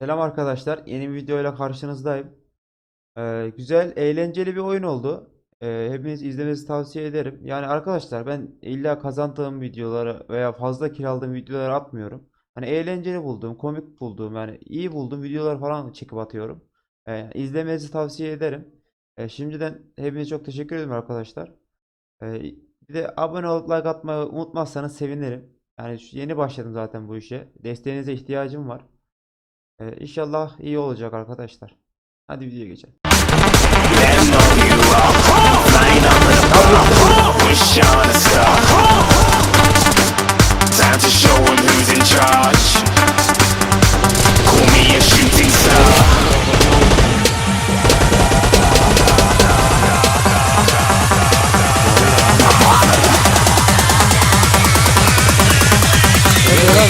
Selam arkadaşlar. Yeni bir videoyla karşınızdayım. Ee, güzel, eğlenceli bir oyun oldu. Ee, hepiniz izlemenizi tavsiye ederim. Yani arkadaşlar ben illa kazandığım videoları veya fazla kill aldığım videoları atmıyorum. Hani eğlenceli bulduğum, komik bulduğum, yani iyi bulduğum videolar falan çekip atıyorum. Ee, izlemenizi tavsiye ederim. Ee, şimdiden hepinize çok teşekkür ederim arkadaşlar. Ee, bir de abone olup like atmayı unutmazsanız sevinirim. Yani yeni başladım zaten bu işe. Desteğinize ihtiyacım var. Ee, inşallah iyi olacak arkadaşlar. Hadi videoya geçelim.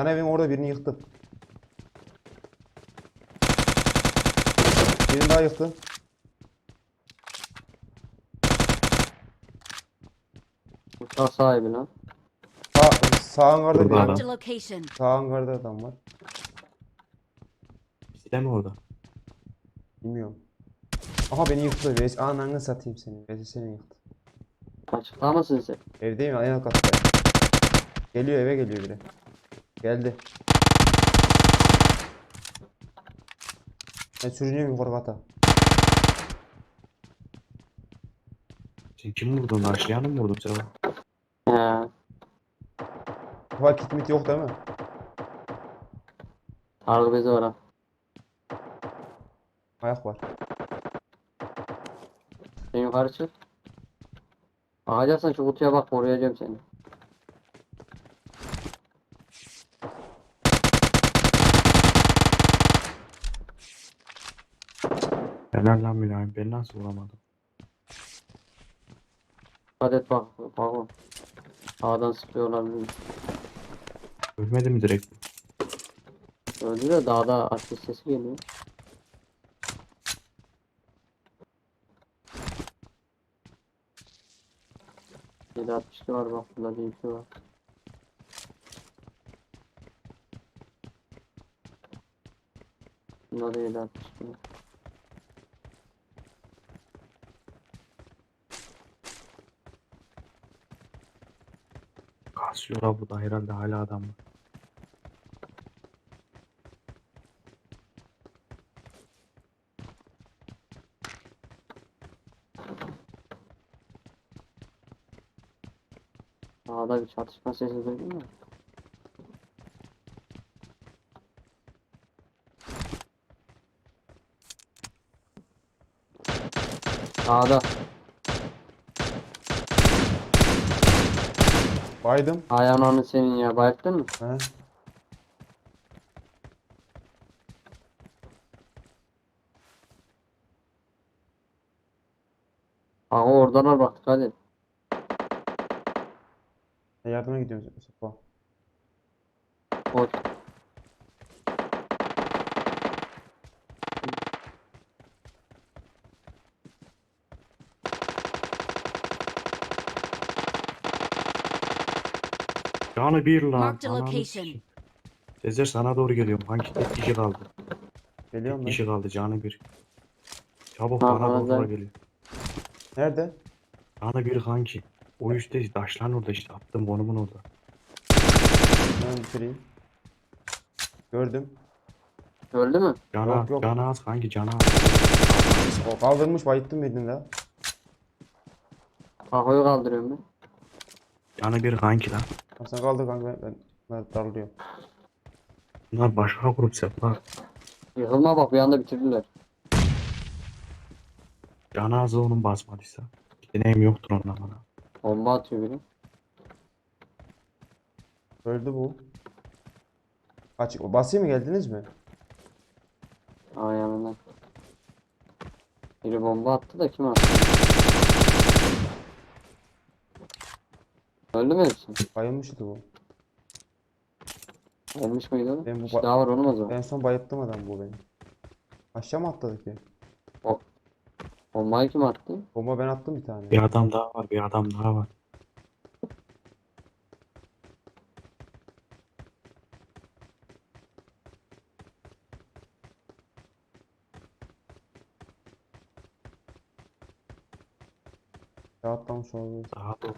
Yan evin orada birini yıktım. Birini daha yıktım. Uçak sahibi lan. Sağ, sağ hangarda Burada adam. Marked a location. Sağ hangarda adam var. Bizde mi orada? Bilmiyorum. Aha beni yıktı. Ves ananı satayım seni. Vesi seni yıktı. Açıkta mısın sen? Evdeyim en alt katta. Geliyor eve geliyor biri. Geldi. Ben sürünüyorum yukarı kata. Sen kim vurdun? Aşağıya mı vurdun sen? He. Hava kit mit yok değil mi? Tarık bezi var ha. Ayak var. Sen yukarı çık. Bakacaksan şu kutuya bak koruyacağım seni. Helal lan mülayim. Ben nasıl vuramadım? Dikkat et bak. Bak o. Sağdan sıkıyorlar bizi. Ölmedi mi direkt? Öldü de dağda ateş sesi geliyor. Yedi altmışlı var bak burada bir iki var. Bunda da yedi altmışlı var. Kasıyor ha burada herhalde hala adam var. Dağda bir çatışma sesi duydun mu? Dağda. Baydım. Ayağın onu senin ya. Bayıktın mı? He. Aa oradan bak et. Ben yardıma gidiyorum. Sopa. Koş. Canı bir lan. Marked a Ananı location. sikeyim. Sezer sana doğru geliyorum. Hangi tek kişi kaldı? Geliyorum Tek ben. kişi kaldı canı bir. Çabuk bana doğru geliyor. Nerede? Canı bir kanki. O işte taşlan orada işte attım konumun orada. Ben bitireyim. Gördüm. Öldü mü? Canı, Yok, yok. canı az kanki canı az. O kaldırmış bayıttım birini daha. Kahoyu kaldırıyorum ben. Canı bir kanki lan. Sen kaldır kanka ben, ben, ben darlıyorum. Bunlar başka grup separ. Yıkılma bak bir anda bitirdiler. Canı az onun basmadıysa. Deneyim yoktur ondan bana. Bomba atıyor biri. Öldü bu. Kaç basayım mı geldiniz mi? Aa yanından. Biri bomba attı da kim attı? Öldü mü hepsi? Bayılmıştı bu. Ölmüş müydü? Ben bu İşte ba- daha var onun o zaman. En son bayılttım adam bu benim. Aşağı mı atladı ki? Bombayı kim attı? Bomba ben attım bir tane. Bir adam daha var bir adam daha var. Ya atlamış olabilir. Daha da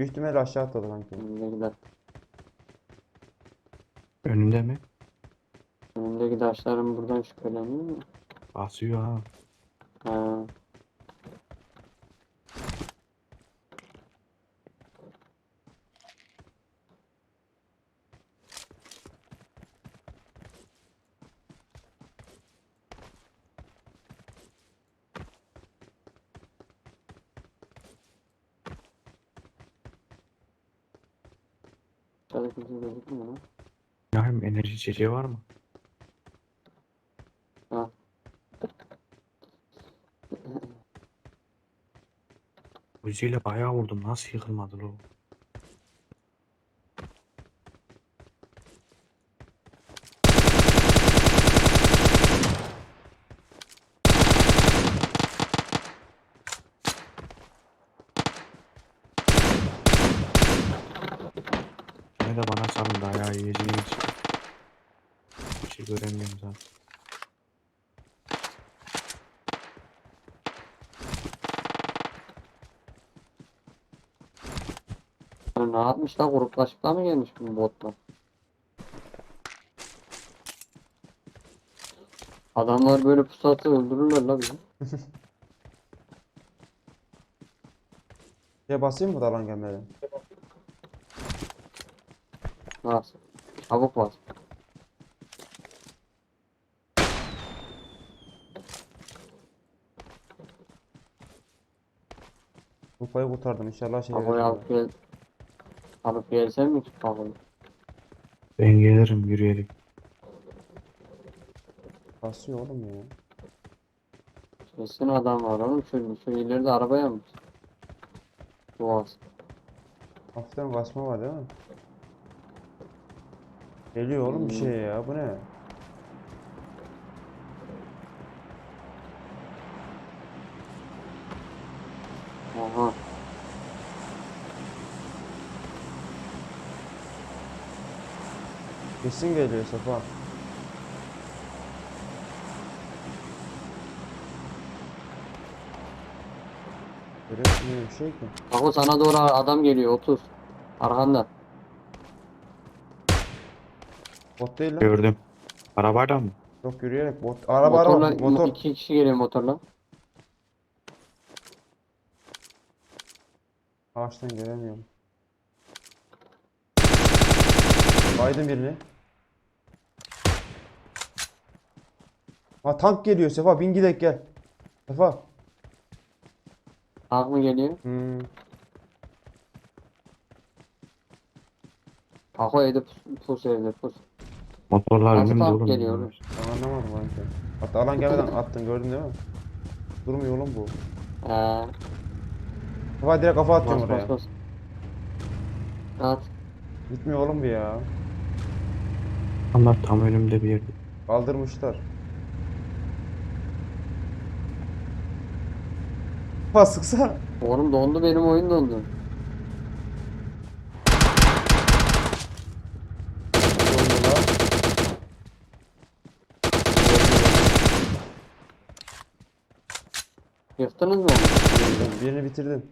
Büyük ihtimalle aşağı atladı kanki. Önünde gider. önünde mi? Önündeki taşların buradan şüpheleniyor mu? Basıyor. Ha. Aşağıda kimse gözükmüyor enerji içeceği var mı? Ha. Uziyle bayağı vurdum. Nasıl yıkılmadı lo? Yine de bana salın dayağı yiyeceğim için. Bir şey göremiyorum zaten. Ne yapmışlar? Gruplaşıp da mı gelmiş bu botlar? Adamlar böyle pusatı öldürürler la bizi. Şey basayım mı dalan gelmeden? Nasıl? Çabuk var. Kupayı kurtardım inşallah şey Kafayı verir alıp gel. Alıp gelsen mi ki kafayı? Ben gelirim yürüyerek. Basıyor oğlum ya. Kesin adam var oğlum. Şu, şu ileride araba yanmış. Boğaz. Hafiften basma var değil mi? Geliyor oğlum bir şey ya bu ne? Aha. Kesin geliyor Safa. Bir şey ki. Bak o sana doğru adam geliyor 30. Arkanda. Bot değil lan. Gördüm. Arabayla mı? Yok yürüyerek bot. Araba Motorla araba motor. iki kişi geliyor motorla. Ağaçtan göremiyorum. Baydım birini. Ha tank geliyor Sefa bin gidek gel. Sefa. Tank mı geliyor? Hmm. Bak o evde pus, pus evde pus. Motorlar Nasıl önümde tank oğlum. geliyor? bunlar. Ben anlamadım kanka. Hatta alan gelmeden attın gördün değil mi? Durmuyor oğlum bu. Ee, Sefa direkt kafa bas atıyorum bas oraya. bas. At. Gitmiyor oğlum bu ya. Onlar tam önümde bir yerde. Kaldırmışlar. Sıksana. Oğlum dondu benim oyun dondu. Yıktınız mı birini bitirdim.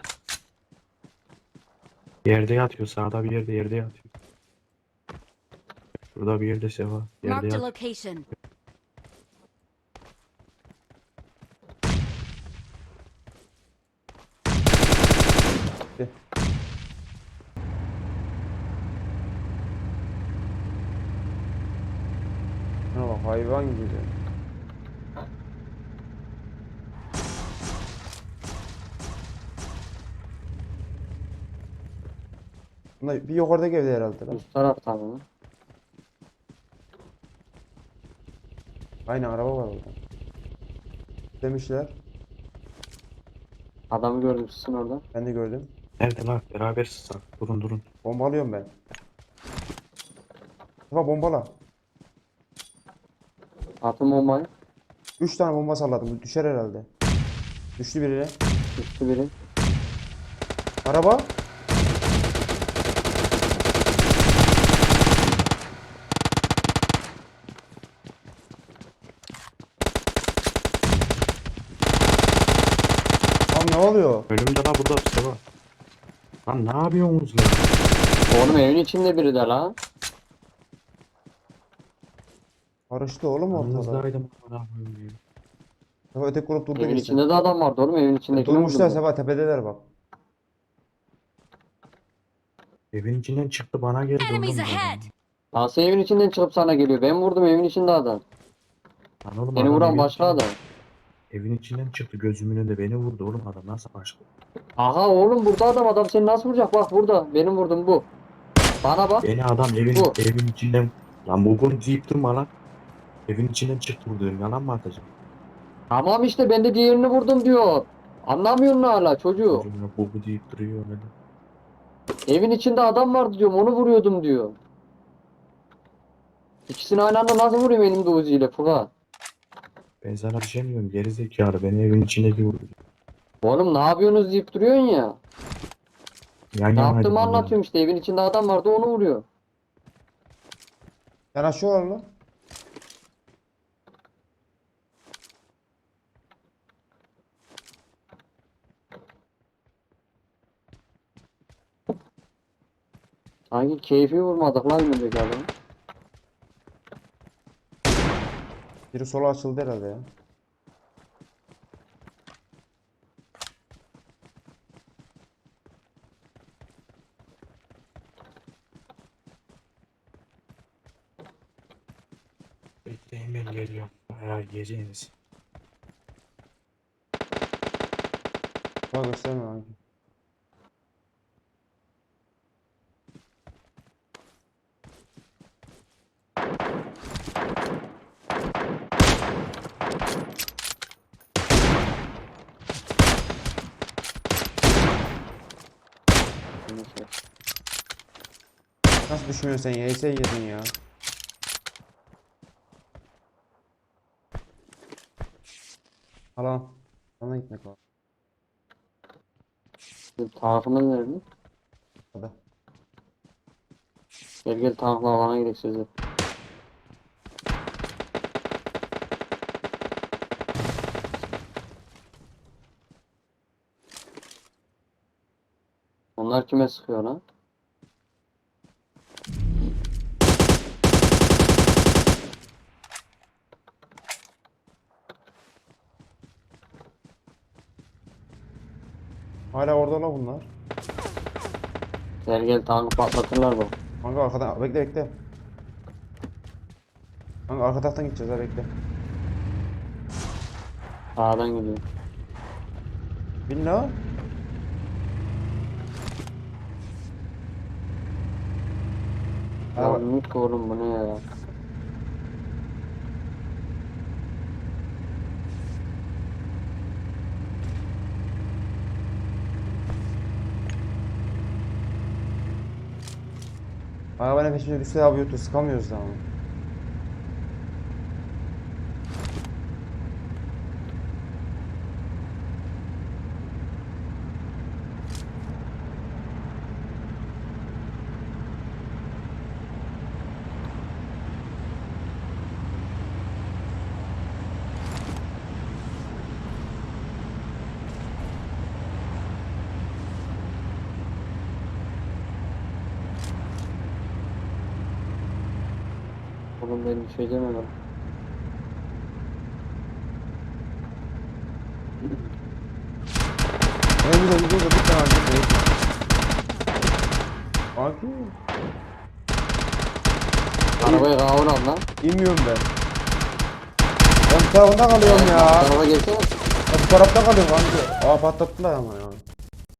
Yerde yatıyor. Sağda bir yerde yerde yatıyor. Şurada bir yerde seva. Yerde Marked a yatıyor. location. gitti. Ha, hayvan gibi. Bunda bir yukarıda evde herhalde lan. Üst taraftan mı? Aynen araba var orada. Demişler. Adamı gördüm sizin orada. Ben de gördüm. Nerede lan? Beraber sızsak. Durun durun. Bombalıyorum ben. Mustafa bombala. Atın bombayı. 3 tane bomba salladım. Düşer herhalde. Düştü birine. Üstü biri. Araba. Lan ne oluyor? Önümde la burada bir şey var. Lan ne yapıyorsunuz lan? Oğlum evin içinde biri de lan. Karıştı oğlum ortada. Yanınızdaydım. amına koyayım ya. Sefa öteki grup durdu Evin gitsin. içinde de adam vardı oğlum evin içindeki. Durmuşlar Sefa tepedeler bak. Evin içinden çıktı bana geldi Enemies ahead! Nasıl evin içinden çıkıp sana geliyor? Ben vurdum evin içinde adam. Lan oğlum Beni adam vuran evin başka adam. Evin içinden çıktı gözümün önünde beni vurdu oğlum adam nasıl başka? Aha oğlum burada adam adam seni nasıl vuracak? Bak burada. Benim vurdum bu. Bana bak. Beni adam evin Bu. evin içinden lan bu konu deyip durma lan. Evin içinden çıktı vurdu yalan mı atacağım? Tamam işte ben de diğerini vurdum diyor. Anlamıyor musun hala çocuğu? Çocuğuna bu bu deyip duruyor öyle. Evin içinde adam vardı diyorum onu vuruyordum diyor. İkisini aynı anda nasıl vurayım elimde Uzi ile Fuga? Ben sana bir şey mi diyorum geri zekalı beni evin içindeki vurdu. Oğlum ne yapıyorsunuz deyip duruyorsun ya. Yan Ne yaptığımı anlatıyorum işte evin içinde adam vardı onu vuruyor. Yanaşıyorlar lan. Sanki keyfi vurmadık lan önündeki adamı. Biri sola açıldı herhalde ya. Bekleyin ben geliyorum. Bayağı yiyeceğiniz. Bak gösterme lan. Nasıl düşmüyorsun sen ya? ES yedin ya. Hala. Sana gitmek lazım. Tankımız nerede? Hadi. Gel gel tankla alana gidelim size. Onlar kime sıkıyor lan? Hala orada la bunlar. Gel gel tankı patlatırlar bak. Kanka arkadan bekle bekle. Kanka arka taraftan gideceğiz ha bekle. Sağdan gidiyor. Bin la. Ya Araba- Ümit oğlum bu ne ya? Arabanın peşine düşse abi yurtu sıkamıyoruz da ama. Oğlum ben bir şey demedim. Ne güzel gidiyor da bir tane. Abi Arabayı kavur al lan. inmiyorum ben. Ben bu tarafında kalıyorum ya. Araba gelsene. Ya Bu tarafta kalıyorum kanka. Aa patlattılar ama ya.